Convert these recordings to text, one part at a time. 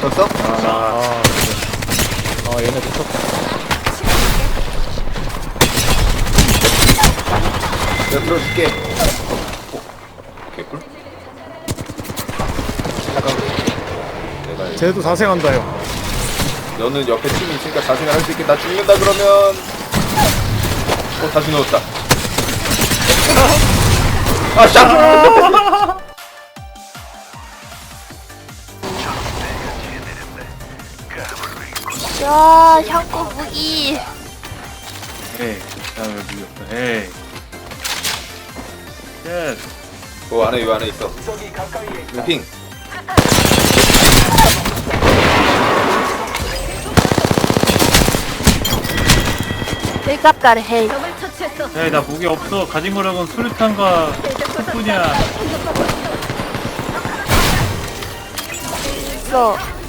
졌어? 아. 아, 얘네 붙었다. 내가 들어줄게. 어? 개꿀? 잠깐. 내가 쟤도 자생한다요. 너는 옆에 팀이 있으니까 자생을 할 수 있게 나 죽는다 그러면 어 다시 넣었다. 아 샷! 야, 향고 무기. 에이, 나왜 무기 없어? 에이. 쉣. 그 안에 이 안에 있어. 핑. 일갑가를 해. 에이, 나 무기 없어. 가진 거라곤 수류탄과 폭뿐이야. 있어.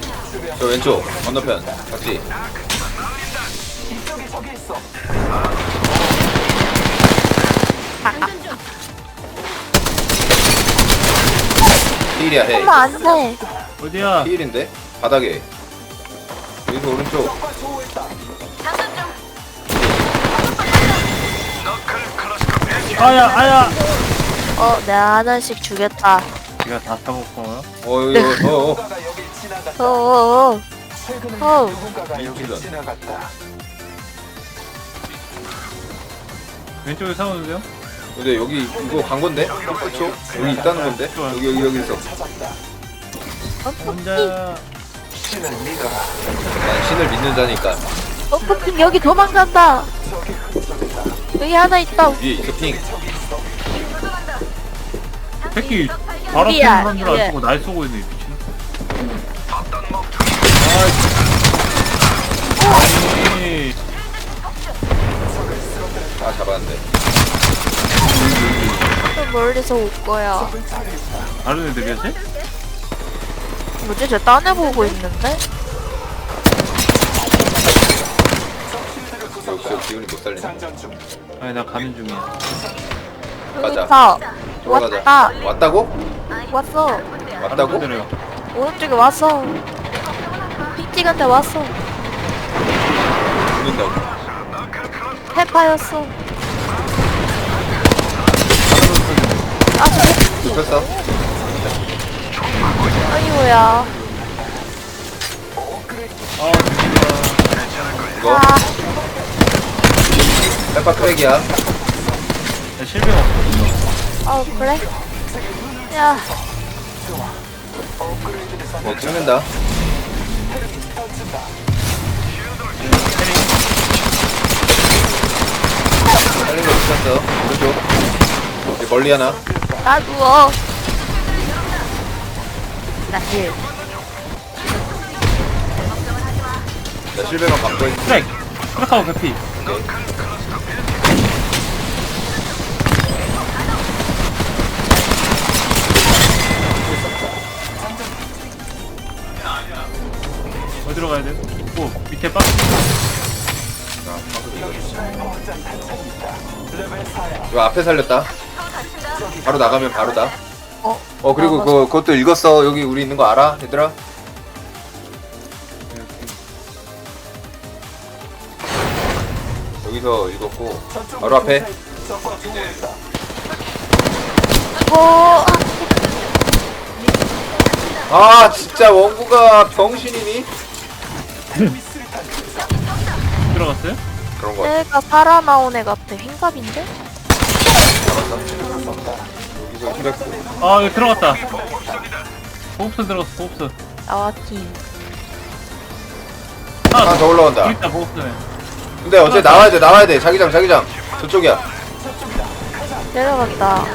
저 왼쪽 건너편 같이. 힐이야 해. 하면 안 돼. 어디야? 힐인데 바닥에. 여기서 오른쪽. 아야, 아야! 어, 내 하나씩 주겠다. 다? 어 이거 어. 어. 어, 어, 어. 어, 미치전. 왼쪽에 싸우는데요? 근데 여기 이거 간 건데? 그쵸? 여기 있다는 건데? 여기 여기 여기 있어. 혼자. 난 신을 믿는 자니까 어, 폭풍 여기 도망간다. 여기 하나 있다. 위에 있어 핑. 새끼, 바로 앞에 우리야, 있는 사람 줄 예. 알고 날 쏘고 있네, 미친. 다 잡았는데. 또 멀리서 올 거야. 다른 애들이었지? 뭐지? 쟤 딴애 보고 있는데? 역시 기운이 못 살리네. 아니, 나 가는 중이야. 여기 가자. 있다. 들어가자. 왔다. 왔다고? 왔어. 왔다고? 오른쪽에 왔어. 픽찍한테 왔어. 죽는다고. 페파였어. 아, 저 눕혔어? 아이고야. 아, 이거? 아, 페파 크랙이야. 나 실명 없어. 어, 그래? 야, 어, 찍는다. 살린 거 눕혔어. 오른쪽. 여기 멀리 하나. 나 누워. 나 힐. 나 실베만 갖고 있 트랙! 트랙하고 개피. 어디로 가야 돼? 오, 밑에 박스. 이거 앞에 살렸다. 바로 나가면 바로다. 어? 어, 그리고 아, 그, 그것도 읽었어. 여기 우리 있는 거 알아? 얘들아? 여기서 읽었고. 바로 앞에. 어, 아, 진짜 원구가 병신이니? 들어갔어요? 그런 거 같아. 내가 살아나온 애 같아. 흰갑인데? 여기서. 아, 여기 들어갔다. 보급선 들어갔어, 보급선. 나왔지. 하나 더 올라간다. 여기 있다, 보급선에. 근데 어째 나와야 돼, 나와야 돼. 자기장, 자기장. 저쪽이야. 내려갔다.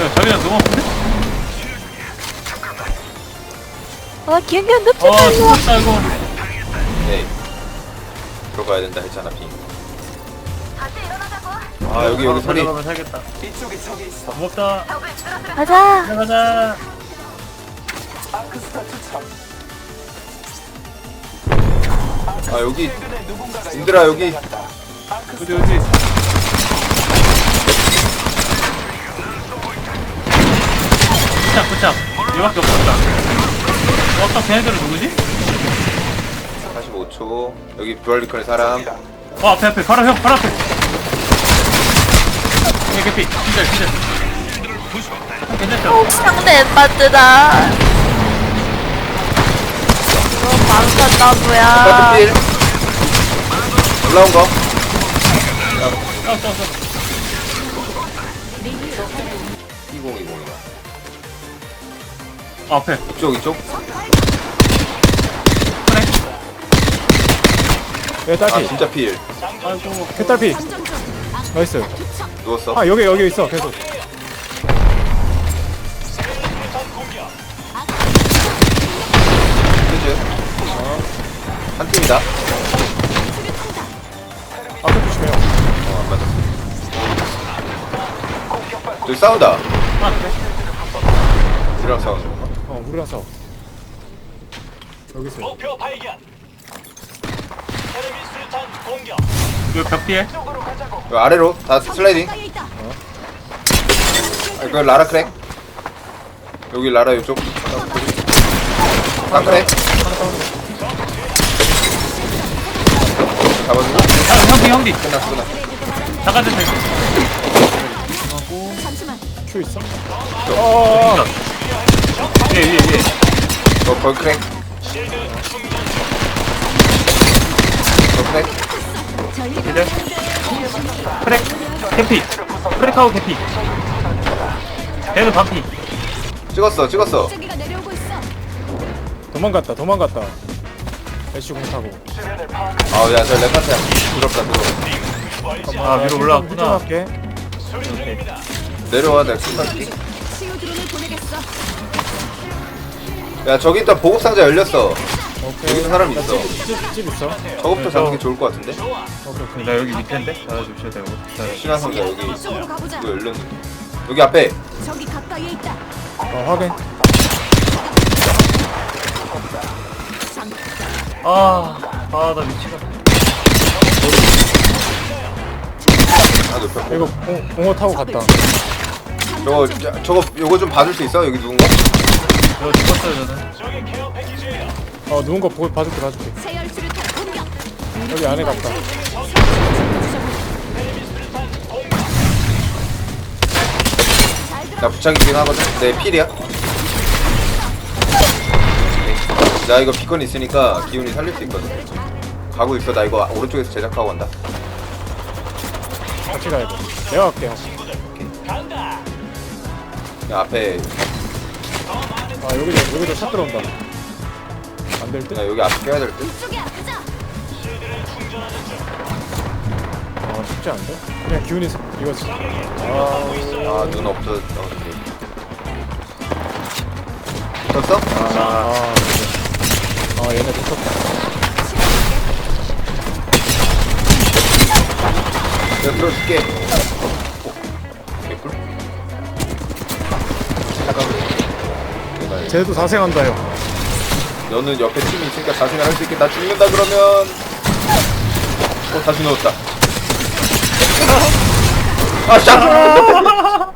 야, 자기장 너무 아픈데? 아, 기억이 안 아, 납치다, 이거. 죽었다, 이거. 네. 들어가야 된다 했잖아, 핑. 아, 여기, 여기 소리. 들어가면 살겠다. 고맙다. 가자. 들어가자. 아, 여기. 인들아, 여기. 어디, 어디? 자, 도착. 얘밖에 없었다. 어, 아까 걔네들은 누구지? 45초 여기 듀얼리컬 사람 어, 앞에, 앞에. 바로 형, 바로 앞에. 예, 개피. 기절, 기절. 괜찮죠? 상대 엠바트다. 이거 필 올라온 거 싸워, 싸워, 싸워. 2020이다 어, 앞에. 이쪽 이쪽. 그래. 얘아 딸피. 진짜 필. 아이고. 걔 딸피. 나이스. 누웠어? 아 여기 여기 있어. 계속. 한 팀이다. 앞에 조심해요. 어안 맞았어. 저기 싸운다. 아, 그래. 우리랑 싸우는 어 싸워 여기 있어 목표 발견. 테레비 수류탄 공격. 이거 벽 뒤에. 여기 아래로? 다 슬라이딩? 아, 이거 라라 크랙? 여기 라라 이쪽. 한 크랙? 잡아주고 아, 형디, 형디. 끝났어 끝났어. 잠깐 됐다, 이거. 큐 있어? 어어어 예, 예, 예. 너벌 크랙 너 크랙 기절. 크랙. 개피. 크랙하고 개피. 걔는 반피. 찍었어 찍었어 도망갔다 도망갔다 애쉬 공 타고 아야 저 레카트야 부럽다 부러워 아, 위로 올라왔구나. 할게 내려와 내가 킹받기 야 저기 일단 보급 상자 열렸어. 오케이. 여기도 사람 있어. 집, 집, 집 있어. 저거부터 잡는 게 좋을 것 같은데? 오케이 오케이. 나 여기 밑에인데? 잡아주셔야 되고. 자, 신한 상자 여기 쪽으로 가보자. 이거 열렸는데 여기 앞에. 저기 가까이에 있다. 어 확인. 아, 아, 나 미치겠다. 아 높여 이거 공, 공어 타고 갔다. 저거 저- 저거 요거 좀 봐줄 수 있어? 여기 누군가 저 죽었어요, 저는. 어 누군 거 보, 봐줄게 봐줄게. 여기 안에 갔다. 나 부착이긴 하거든? 내 필이야? 나 이거 비건 있으니까 기운이 살릴 수 있거든. 가고 있어. 나 이거 오른쪽에서 제작하고 간다. 같이 가야 돼. 내가 갈게 형. 야 앞에 아 여기도 여기도 차 들어온다 안될 듯? 나 여기 앞에 될듯 이쪽이야. 가자. 아 쉽지 않은데? 그냥 기운이 사- 이거지 아 아눈 없어 어, 오케이 붙었어? 아, 그래. 아 얘네 미쳤다 내가 들어줄게 오, 개꿀 잠깐만 쟤도 자생한다 형 너는 옆에 팀이 있으니까 자신을 할 수 있게 나 죽는다 그러면. 어 다시 넣었다. 아 샷!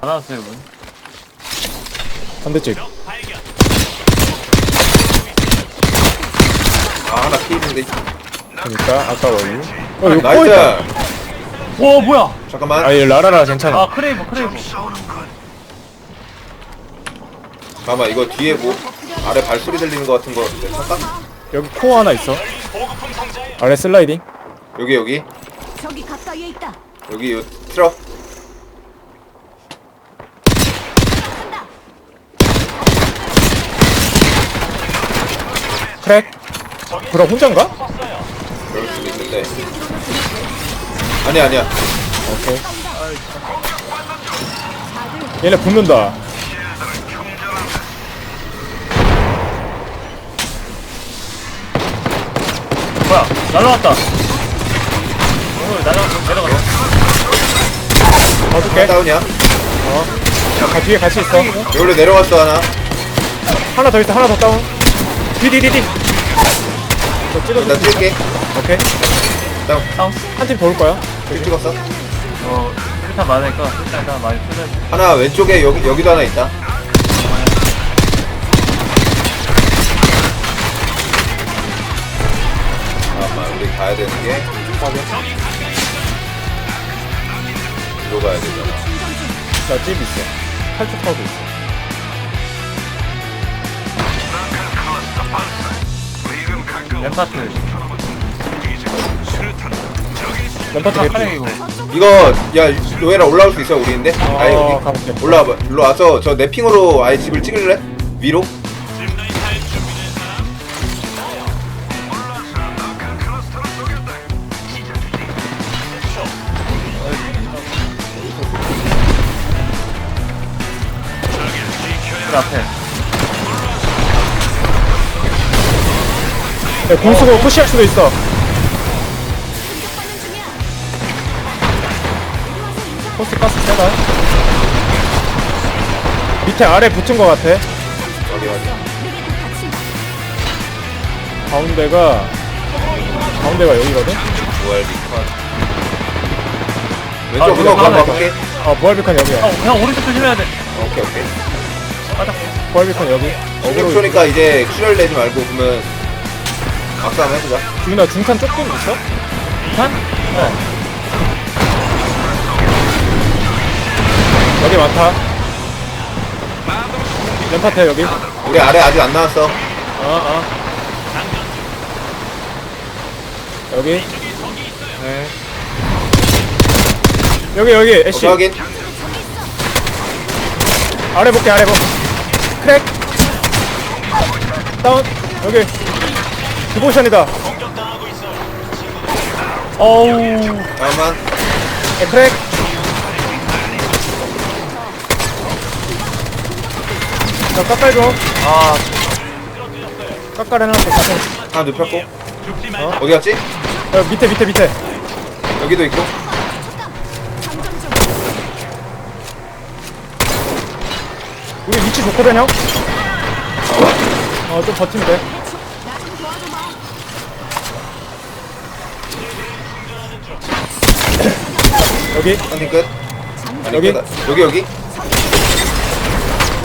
안 왔어요, 문. 반대쪽 아 하나 피했는데. 그니까 아까워요 어 이거 나이스! 꼬있다? 와, 뭐야? 잠깐만. 아얘 라라라 괜찮아. 아, 크레이버, 크레이버. 잠깐만 이거 뒤에 뭐 아래 발소리 들리는 거 같은 거 같은데. 잠깐. 여기 코어 하나 있어. 아래 슬라이딩. 여기 여기. 저기 가까이에 있다. 여기 요 트럭 크랙. 그럼 혼자인가? 그럴 수도 있는데. 아니 야 아니야. 오케이. 얘네 붙는다 뭐야? 날라왔다. 오, 날라갔어, 내려갔어. 봐줄게 다운이야? 야, 가, 뒤에 같이 있어. 여기로 내려왔어 하나. 하나 더 있어 하나 더 다운. 디디디디 저 찍어줘 나 뛸게. 오케이. 다운. 다운. 한팀 더올 거야. 뛸 찍었어? 어, 일단 많으니까 일단 일단 많이 쓰는. 하나 왼쪽에 여기 여기도 하나 있다 우리 가야 되는 게 뒤로 가야 되잖아 있어. 탈출 타워도 있어. 램파트. 램파트 아, 개피. 카레 이거. 이거 야 로에라 올라올 수 있어 우리인데? 아예 어, 여기 가볼게. 올라와봐 일로 와서 저 내 핑으로 아예 집을 찍을래? 위로? 앞에. 야, 공 쓰고 푸시할 수도 있어. 포스 가스 세다. 밑에 아래 붙은 것 같아. 어디 어디. 가운데가 가운데가 여기거든. 부활 비컨 아, 왼쪽으로 이거 한번 하나 가볼게 아 부활비컨 여기야. 어, 그냥 오른쪽 조심해야 돼. 오케이 오케이 부활비컨 여기. 어그로 16초니까 이제 출혈 내지 말고 그러면 막상 한번 해보자 중이나 중탄 조금 있어? 산? 여기 많다. 램파트 여기. 우리 아래 아직 안 나왔어 어 어. 여기. 네. 여기 여기 애쉬. 오케이 확인 아래 볼게 아래 볼. 크 랙. 다운. 여기. 디보션이다. 어우. 잠깐만 에 크랙. 자 까깔 좀. 아, 까깔 해놨어. 까깔. 하나 눕혔고 어디 갔지? 여 밑에 밑에 밑에. 여기도 있고 장전 중. 우리 위치 좋거든 형. 어좀 버티면 돼. 여기 한팀 끝 아니 여기? 끝 여기 여기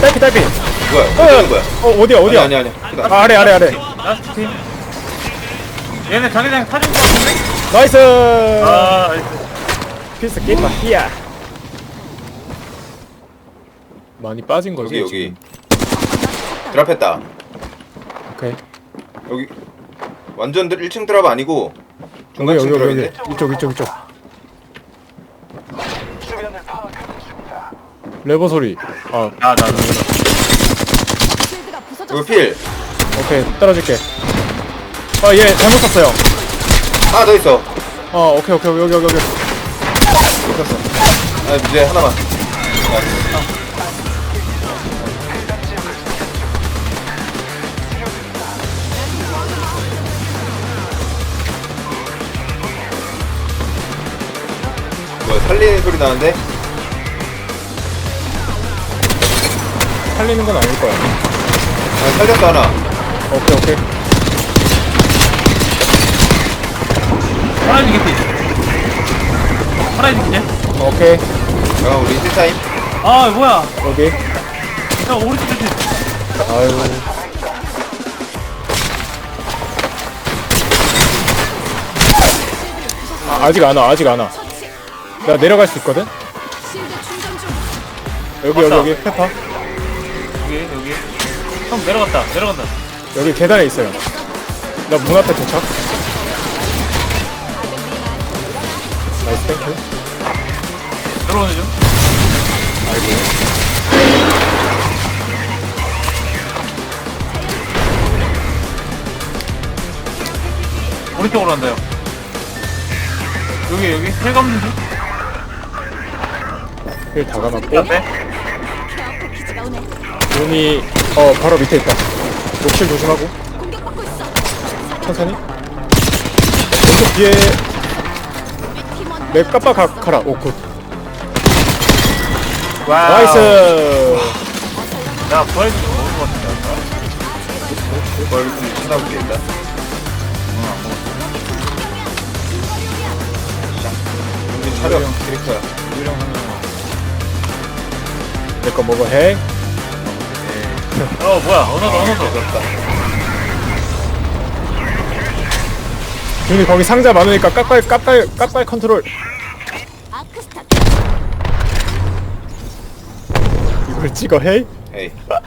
딸피 딸피. 뭐야 어, 어디 거야 어 어디야 어디야? 아니 아니 아니 끝 아, 아래 아래 아래. 라스트 팀. 얘네 자기장 타줄 것 같은데? 나이스. 아, 나이스. 피스 게임 마히야. 많이 빠진 거지. 여기 여기? 드랍했다 오케이. 여기 완전 1층 드랍 아니고 중간 여기 층 여기 여기 드랍인데 이쪽 이쪽 이쪽. 레버 소리. 아 아, 나, 나, 나. 실드가 부서졌어. 여기 필 오케이 떨어질게. 아 얘 잘못 샀어요. 하나 더 있어 어 오케이 오케이 여기 여기 여기. 아 이제 하나만 뭐 살리는 소리 나는데? 살리는 건 아닐 거야. 아 살렸어 하나 오케이 오케이. 파라이즈 개피. 파라이즈 개피. 오케이 잠깐 우리 힐타임 아, 뭐야. 여기. 야, 오른쪽 조심. 아유. 아, 아직 안 와, 아직 안 와. 나 내려갈 수 있거든? 여기. 여기, 여기, 페파. 여기, 여기. 형, 내려갔다. 내려간다. 여기 계단에 있어요. 나 문 앞에 도착. 나이스, 땡큐. 들어오는 중. 오른쪽으로 간다요. 여기, 여기. 헬 감는 중. 힐다 감았고. 앞에. 케어 패키지가 오네. 문이, 어, 바로 밑에 있다. 욕실 조심하고. 공격받고 있어. 천천히. 왼쪽 뒤에 팀원 내 까빠 가, 가라. 오, 굿. 와우. 나이스! 나 부활도 먹은 것 같은데. 뭘좀 일단 용진 차려 캐릭터야 내 거 먹어, 해. 어, 뭐야. 언어도, 언어도. 어렵다 근데 거기 상자 많으니까 깍발 깍발 깍발 컨트롤 아크스타 이걸 찍어 헤이? 에이 뭐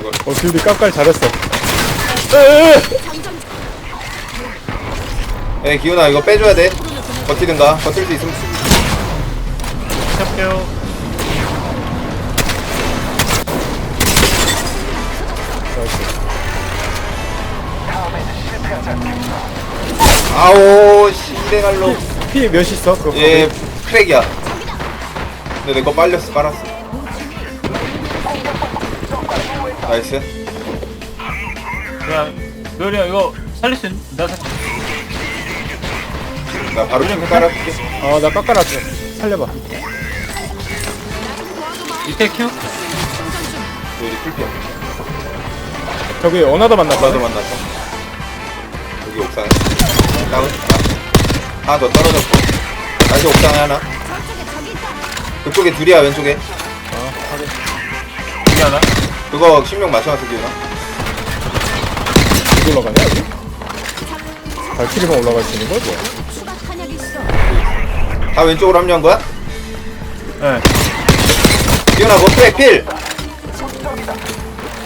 이걸 어 듀디 깍발 잘했어 에이 기훈아 이거 빼줘야 돼 버티든가 버틸 수 있으면 시작해요. 아오 씨대갈로 피 몇이 있어? 그거 얘 크랙이야 근데 내 거 빨렸어 빨았어 나이스 야, 노리야 이거 살릴 수 있? 나 살. 나 바로 좀 깔아줄게 아나 깎아놨어 살려봐 이태 큐? 여기 풀피야 저기 어나더 나도 만났거든 만났어 여기 옥상에 다운 하나 더 떨어졌고 다시 옥상에 하나. 그쪽에 둘이야 왼쪽에 여기 하나. 그거 신명 맞춰놨어 기훈아 어디 올라가냐 여기? 발키리만 올라갈 수 있는 거야 뭐야? 다 왼쪽으로 합류한 거야? 네. 기훈아 뭐 크랙 필!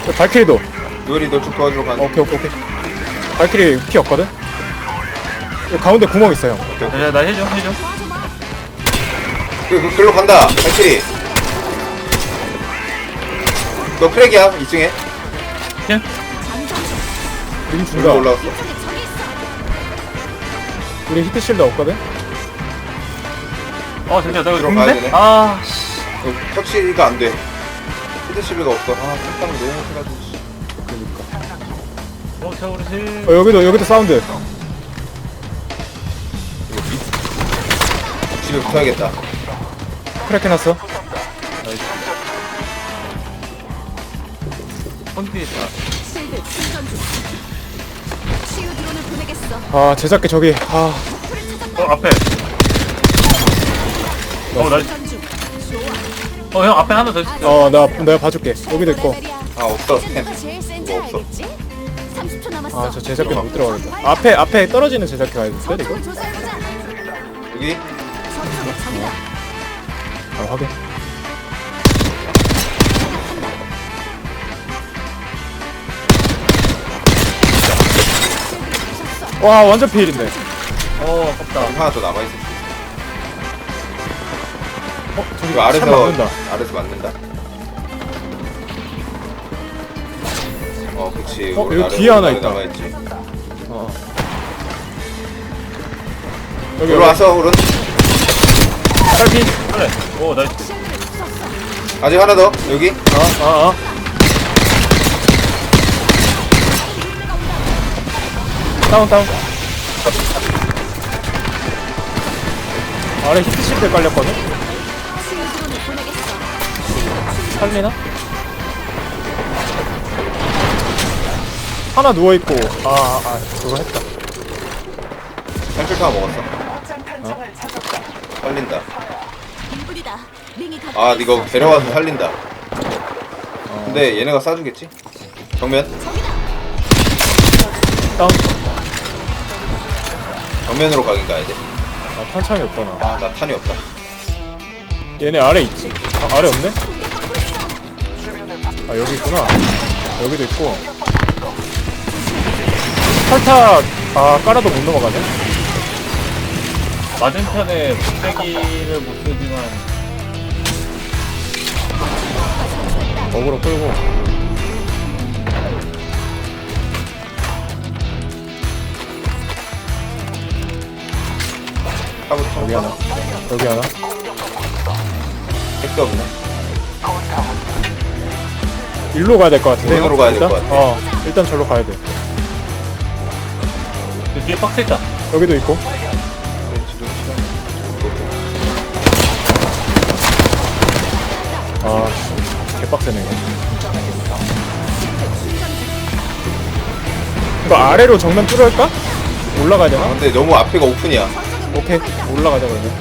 저 발키리도 요리 너쭉 도와주러 가는 오케이 오케이 오케이 발키리 피 없거든? 여기 가운데 구멍 있어 형 자, 자, 나 해줘, 해줘. 그, 그, 글로 간다 발키리 너 크랙이야 2층에 큐? 우리 준다 올라왔어 적이 있어. 우리 히트 실드 없거든? 어, 잠시만, 나 이거 들어가야 죽는데? 되네. 아, 씨. 어, 터치가 안 돼 히드실드가 없어 아 깜짝 너무 해가지고 씨. 어. 어 여기도 여기도 사운드 집에 붙어야겠다 크랙 해놨어 펀티 있다. 실드 충전 중. 치유 드론을 보내겠어. 아 제작기 저기 아 어, 앞에. 어, 나, 충전 중. 어, 형, 앞에 하나 더 있어. 어, 나 내가 봐줄게 여기도 있고 레벨이야. 아 없어 템 제일 뭐. 알겠지? 30초 남았어. 아 저 제작기 못 들어가겠다 앞에 앞에 떨어지는 제작기 가야 돼 이거? 조사해보자. 여기 저쪽에 적이다. 아 확인 와 완전 피일인데 어, 아깝다. 하나 더 남아 있을 수 있어 어 저기 그 아래서 참 맞는다 아래서 맞는다 어 그치 어, 여기 뒤에 하나 있다. 어. 여기 들어와서 오른 딸피 그래. 오, 나이스. 아직 하나 더 여기 아아아 다운 다운 아래 히트 실드 깔렸거든? 살리나? 하나 누워있고 아, 아, 아 그거 했다. 탈출타 먹었어. 살린다. 일불이다. 링이 가. 아 이거 데려와서 살린다. 근데 얘네가 쏴주겠지? 정면? 다운 정면으로 가긴 가야 돼. 아 탄창이 없다 나. 아, 나 탄이 없다. 얘네 아래 있지? 아 아래 없네? 아 여기 있구나. 여기도 있고 탈탁 아 깔아도 못 넘어가네 맞은편에 분쇄기를 못 쓰지만. 어그로 끌고 여기 하나 여기 하나 택도 없네. 일로 가야 될 것 같은데 일본으로 가야 될것? 같아. 어 일단 절로 가야 돼 그 뒤에 박스 있다. 여기도 있고. 아 개빡세네 이거 이거 아래로 정면 뚫을까? 올라가야 아, 되나? 근데 너무 앞에가 오픈이야. 오케이 올라가자 그러면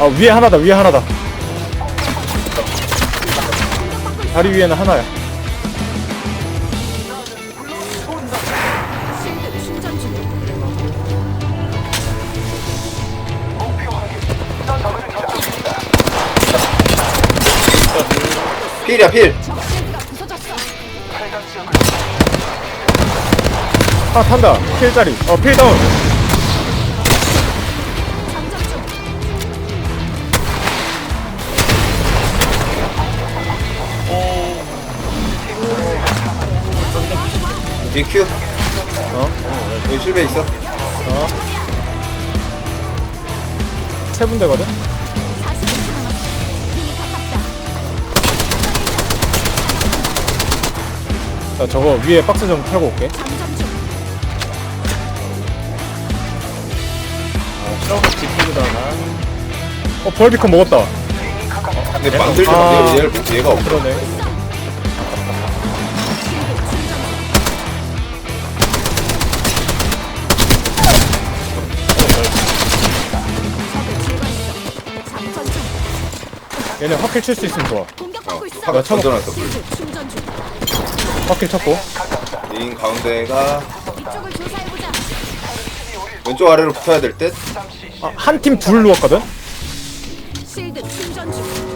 아 위에 하나다 위에 하나다 다리 위에는 하나야 필이야 필. 하나 탄다 필짜리 어필 다운. DQ 어? 여기 실베 있어 세 분대거든 나 저거 위에 박스 좀 털고 올게 지키고다 어 벌비컨 먹었다 근데 만들지 아. 마 얘- 얘가 없어 그러네. 얘네 확킬 칠 수 있으면 좋아 공격받고 있어. 화가 던져놨어. 확킬 쳤고 링 가운데가 이쪽을 조사해보자. 왼쪽 아래로 붙어야 될 듯 아, 한팀 둘 누웠거든? 실드 충전 중.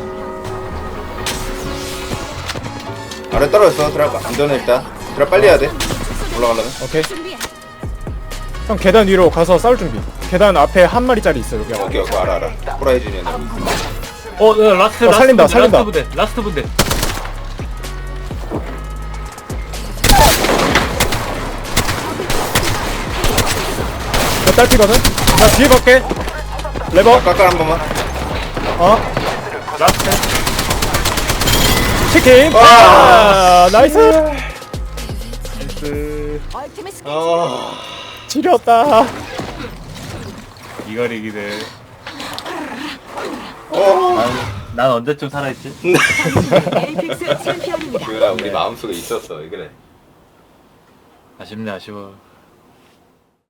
아래 떨어졌어 들어가 안전해 일단 들어 빨리 해야 돼 올라가려면 오케이 준비해. 형 계단 위로 가서 싸울 준비 계단 앞에 한 마리짜리 있어 여기 오케이 오케이 알아 알아 호라이즌이야 나 어, 야, 라스트, 어, 라스트 살린다, 분대, 살린다. 라스트 분대, 라스트 분대. 딸피거든? 나 뒤에 갈게 레버 깎아 한 번만 어 라스트. 치킨 아 나이스 나이스 스킬. 아 지렸다 이가리기네. 어. 난, 난 언제쯤 살아있지? 에이픽스 챔피언입니다. 그거야 우리 마음속에 있었어 왜 그래 아쉽네, 아쉬워.